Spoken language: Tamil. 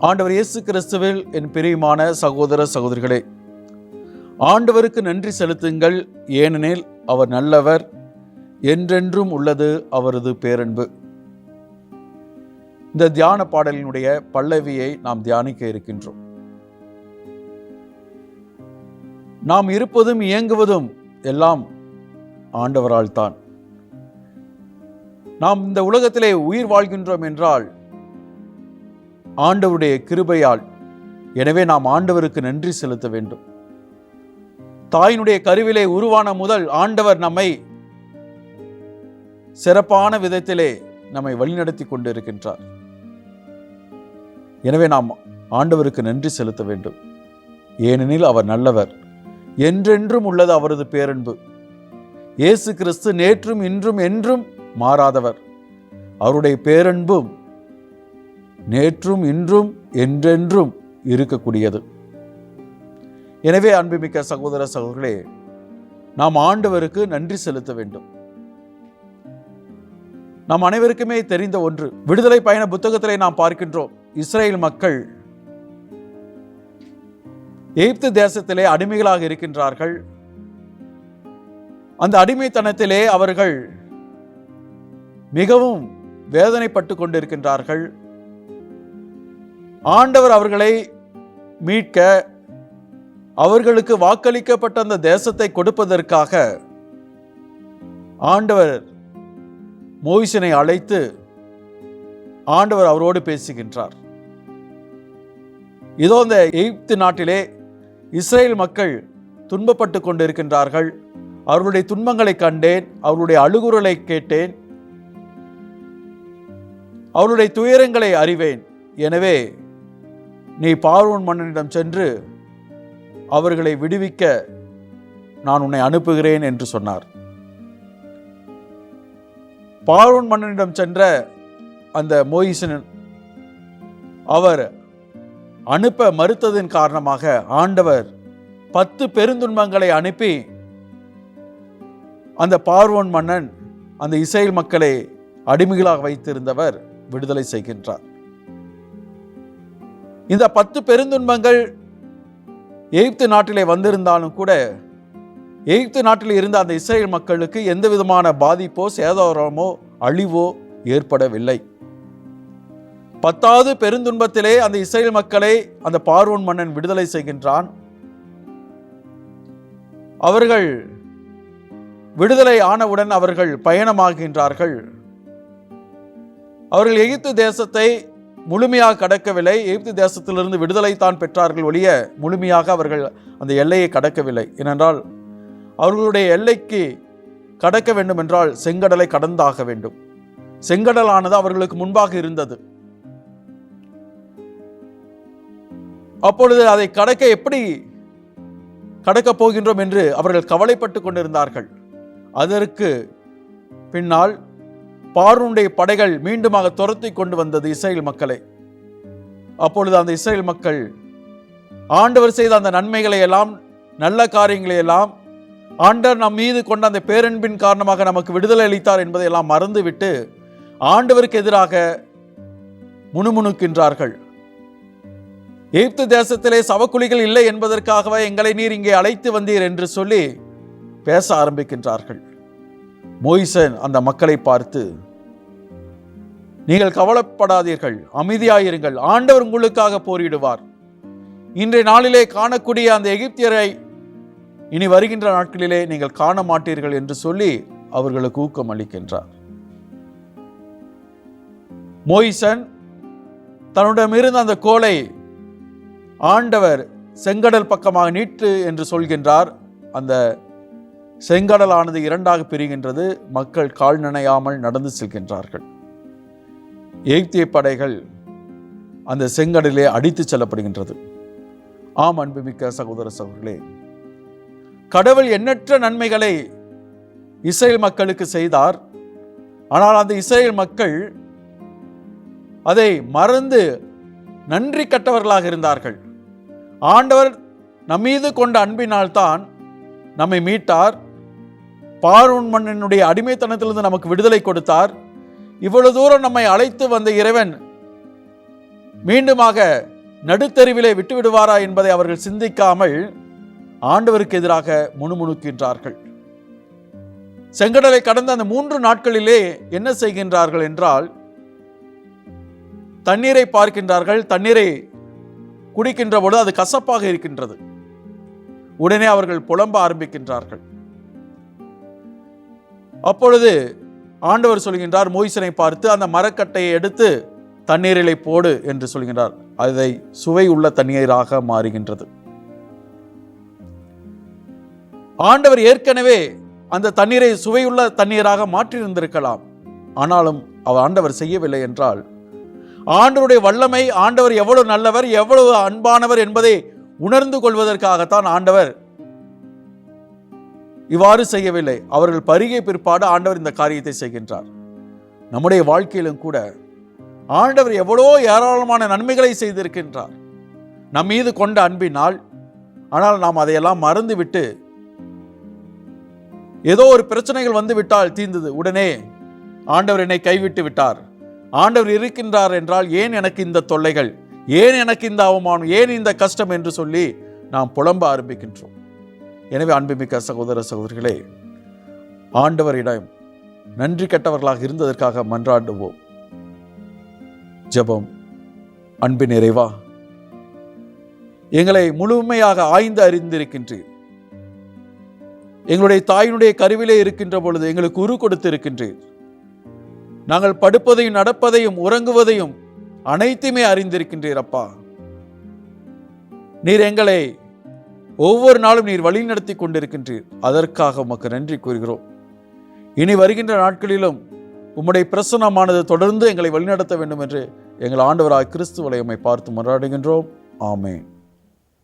ஆண்டவர் இயேசு கிறிஸ்துவில் என் பிரியமான சகோதர சகோதரிகளே ஆண்டவருக்கு நன்றி செலுத்துங்கள். ஏனெனில் அவர் நல்லவர் என்றென்றும் உள்ளது அவரது பேரன்பு. இந்த தியான பாடலினுடைய பல்லவியை நாம் தியானிக்க இருக்கின்றோம். நாம் இருப்பதும் இயங்குவதும் எல்லாம் ஆண்டவரால் தான். நாம் இந்த உலகத்திலே உயிர் வாழ்கின்றோம் என்றால் ஆண்டவருடைய கிருபையால். எனவே நாம் ஆண்டவருக்கு நன்றி செலுத்த வேண்டும். தாயினுடைய கருவிலே உருவான முதல் ஆண்டவர் நம்மை சிறப்பான விதத்திலே நம்மை வழிநடத்தி கொண்டிருக்கின்றார். எனவே நாம் ஆண்டவருக்கு நன்றி செலுத்த வேண்டும். ஏனெனில் அவர் நல்லவர். என்றென்றும் உள்ளது அவரது பேரன்பு. இயேசு கிறிஸ்து நேற்றும் இன்றும் என்றும் மாறாதவர். அவருடைய பேரன்பும் நேற்றும் இன்றும் என்றென்றும் இருக்கக்கூடியது. எனவே அன்புமிக்க சகோதர சகோதரர்களே நாம் ஆண்டவருக்கு நன்றி செலுத்த வேண்டும். நாம் அனைவருக்குமே தெரிந்த ஒன்று விடுதலை பயண புத்தகத்திலே நாம் பார்க்கின்றோம் இஸ்ரேல் மக்கள் எகிப்து தேசத்திலே அடிமைகளாக இருக்கின்றார்கள். அந்த அடிமைத்தனத்திலே அவர்கள் மிகவும் வேதனைப்பட்டு கொண்டிருக்கின்றார்கள். ஆண்டவர் அவர்களை மீட்க அவர்களுக்கு வாக்களிக்கப்பட்ட அந்த தேசத்தை கொடுப்பதற்காக ஆண்டவர் மோயிசனை அழைத்து ஆண்டவர் அவரோடு பேசுகின்றார். இதோ இந்த எகிப்து நாட்டிலே இஸ்ரேல் மக்கள் துன்பப்பட்டு கொண்டிருக்கின்றார்கள். அவர்களுடைய துன்பங்களை கண்டேன் அவர்களுடைய அழுகுறலை கேட்டேன். அவருடைய துயரங்களை அறிவேன். எனவே நீ பார்வோன் மன்னனிடம் சென்று அவர்களை விடுவிக்க நான் உன்னை அனுப்புகிறேன் என்று சொன்னார். பார்வோன் மன்னனிடம் சென்ற அந்த மோயிசன் அவர் அனுப்ப மறுத்ததின் காரணமாக ஆண்டவர் பத்து பெருந்துன்பங்களை அனுப்பி அந்த பார்வோன் மன்னன் அந்த இஸ்ரேல் மக்களை அடிமைகளாக வைத்திருந்தவர் விடுதலை செய்கின்றார். இந்த பத்து பெருந்துன்பங்கள் எகிப்து நாட்டிலே வந்திருந்தாலும் கூட எகிப்து நாட்டில் இருந்த அந்த இஸ்ரேல் மக்களுக்கு எந்த விதமான பாதிப்போ சேதாரமோ அழிவோ ஏற்படவில்லை. பத்தாவது பெருந்துன்பத்திலே அந்த இஸ்ரேல் மக்களை அந்த பார்வோன் மன்னன் விடுதலை செய்கின்றான். அவர்கள் விடுதலை ஆனவுடன் அவர்கள் பயணமாகின்றார்கள். அவர்கள் எகிப்து தேசத்தை முழுமையாக கடக்கவில்லை. எகிப்து தேசத்திலிருந்து விடுதலை தான் பெற்றார்கள் ஒழிய முழுமையாக அவர்கள் அந்த எல்லையை கடக்கவில்லை. ஏனென்றால் அவர்களுடைய எல்லைக்கு கடக்க வேண்டும் என்றால் செங்கடலை கடந்தாக வேண்டும். செங்கடலானது அவர்களுக்கு முன்பாக இருந்தது. அப்பொழுது அதை கடக்க எப்படி கடக்கப் போகின்றோம் என்று அவர்கள் கவலைப்பட்டு கொண்டிருந்தார்கள். அதற்கு பின்னால் பார்வனுடைய படைகள் மீண்டுமாக துரத்தி கொண்டு வந்தது இஸ்ரேல் மக்களை. அப்பொழுது அந்த இஸ்ரேல் மக்கள் ஆண்டவர் செய்த அந்த நன்மைகளை எல்லாம் நல்ல காரியங்களை எல்லாம் ஆண்டவர் நம் மீது கொண்ட அந்த பேரன்பின் காரணமாக நமக்கு விடுதலை அளித்தார் என்பதை எல்லாம் மறந்துவிட்டு ஆண்டவருக்கு எதிராக முணுமுணுக்கின்றார்கள். எகிப்து தேசத்திலே சவக்குழிகள் இல்லை என்பதற்காகவே எங்களை நீர் இங்கே அழைத்து வந்தீர் என்று சொல்லி பேச ஆரம்பிக்கின்றார்கள். மோயிசன் அந்த மக்களை பார்த்து நீங்கள் கவலைப்படாதீர்கள் அமைதியாயிருங்கள் ஆண்டவர் உங்களுக்காக போரிடுவார். இன்றைய நாளிலே காணக்கூடிய அந்த எகிப்தியரை இனி வருகின்ற நாட்களிலே நீங்கள் காண மாட்டீர்கள் என்று சொல்லி அவர்களுக்கு ஊக்கம் அளிக்கின்றார். மோயிசன் தன்னிடமிருந்த அந்த கோலை ஆண்டவர் செங்கடல் பக்கமாக நீட்டு என்று சொல்கின்றார். அந்த செங்கடலானது இரண்டாக பிரிகின்றது. மக்கள் கால் நனையாமல் நடந்து செல்கின்றார்கள். எகிப்திய படைகள் அந்த செங்கடலே அடித்து செல்லப்படுகின்றது. ஆம் அன்புமிக்க சகோதர சகோதரர்களே கடவுள் எண்ணற்ற நன்மைகளை இஸ்ரேல் மக்களுக்கு செய்தார். ஆனால் அந்த இஸ்ரேல் மக்கள் அதை மறந்து நன்றி கட்டவர்களாக இருந்தார்கள். ஆண்டவர் நம்மீது கொண்ட அன்பினால்தான் நம்மை மீட்டார். பார்வன் மன்னனுடைய அடிமைத்தனத்திலிருந்து நமக்கு விடுதலை கொடுத்தார். இவ்வளவு தூரம் நம்மை அழைத்து வந்த இறைவன் மீண்டுமாக நடுத்தெருவிலே விட்டுவிடுவாரா என்பதை அவர்கள் சிந்திக்காமல் ஆண்டவருக்கு எதிராக முணுமுணுக்கின்றார்கள். செங்கடலை கடந்த அந்த மூன்று நாட்களிலே என்ன செய்கின்றார்கள் என்றால் தண்ணீரை பார்க்கின்றார்கள். தண்ணீரை குடிக்கின்ற பொழுது அது கசப்பாக இருக்கின்றது. உடனே அவர்கள் புலம்ப ஆரம்பிக்கின்றார்கள். அப்பொழுது ஆண்டவர் சொல்கின்றார் மோய்சனை பார்த்து அந்த மரக்கட்டையை எடுத்து தண்ணீரிலை போடு என்று சொல்கின்றார். அதை சுவை உள்ள தண்ணீராக மாறுகின்றது. ஆண்டவர் ஏற்கனவே அந்த தண்ணீரை சுவையுள்ள தண்ணீராக மாற்றியிருந்திருக்கலாம். ஆனாலும் அவர் ஆண்டவர் செய்யவில்லை என்றால் ஆண்டவருடைய வல்லமை ஆண்டவர் எவ்வளவு நல்லவர் எவ்வளவு அன்பானவர் என்பதை உணர்ந்து கொள்வதற்காகத்தான் ஆண்டவர் இவ்வாறு செய்யவில்லை. அவர்கள் பருகிய பிற்பாடு ஆண்டவர் இந்த காரியத்தை செய்கின்றார். நம்முடைய வாழ்க்கையிலும் கூட ஆண்டவர் எவ்வளோ ஏராளமான நன்மைகளை செய்திருக்கின்றார். நம் மீது கொண்ட அன்பினால் ஆனால் நாம் அதையெல்லாம் மறந்துவிட்டு ஏதோ ஒரு பிரச்சனைகள் வந்து விட்டால் தீர்ந்தது. உடனே ஆண்டவர் என்னை கைவிட்டு விட்டார். ஆண்டவர் இருக்கின்றார் என்றால் ஏன் எனக்கு இந்த தொல்லைகள்? ஏன் எனக்கு இந்த அவமானம்? ஏன் இந்த கஷ்டம் என்று சொல்லி நாம் புலம்ப ஆரம்பிக்கின்றோம். எனவே அன்புமிக்க சகோதர சகோதரிகளே ஆண்டவரிடம் நன்றி கெட்டவர்களாக இருந்ததற்காக மன்றாடுவோம். ஜெபம். அன்பின் நிறைவா எங்களை முழுமையாக ஆய்ந்து அறிந்திருக்கின்றீர். எங்களுடைய தாயினுடைய கருவிலே இருக்கின்ற பொழுது எங்களுக்கு உரு கொடுத்திருக்கின்றீர். நாங்கள் படுப்பதையும் நடப்பதையும் உறங்குவதையும் அனைத்துமே அறிந்திருக்கின்றீர் அப்பா. நீர் எங்களை ஒவ்வொரு நாளும் நீர் வழிநடத்தி கொண்டிருக்கின்றீர். அதற்காக உமக்கு நன்றி கூறுகிறோம். இனி வருகின்ற நாட்களிலும் உம்முடைய பிரசனமானது தொடர்ந்து எங்களை வழிநடத்த வேண்டும் என்று எங்கள் ஆண்டவராய் கிறிஸ்துவலை உம்மை பார்த்து மன்றாடுகின்றோம். ஆமேன்.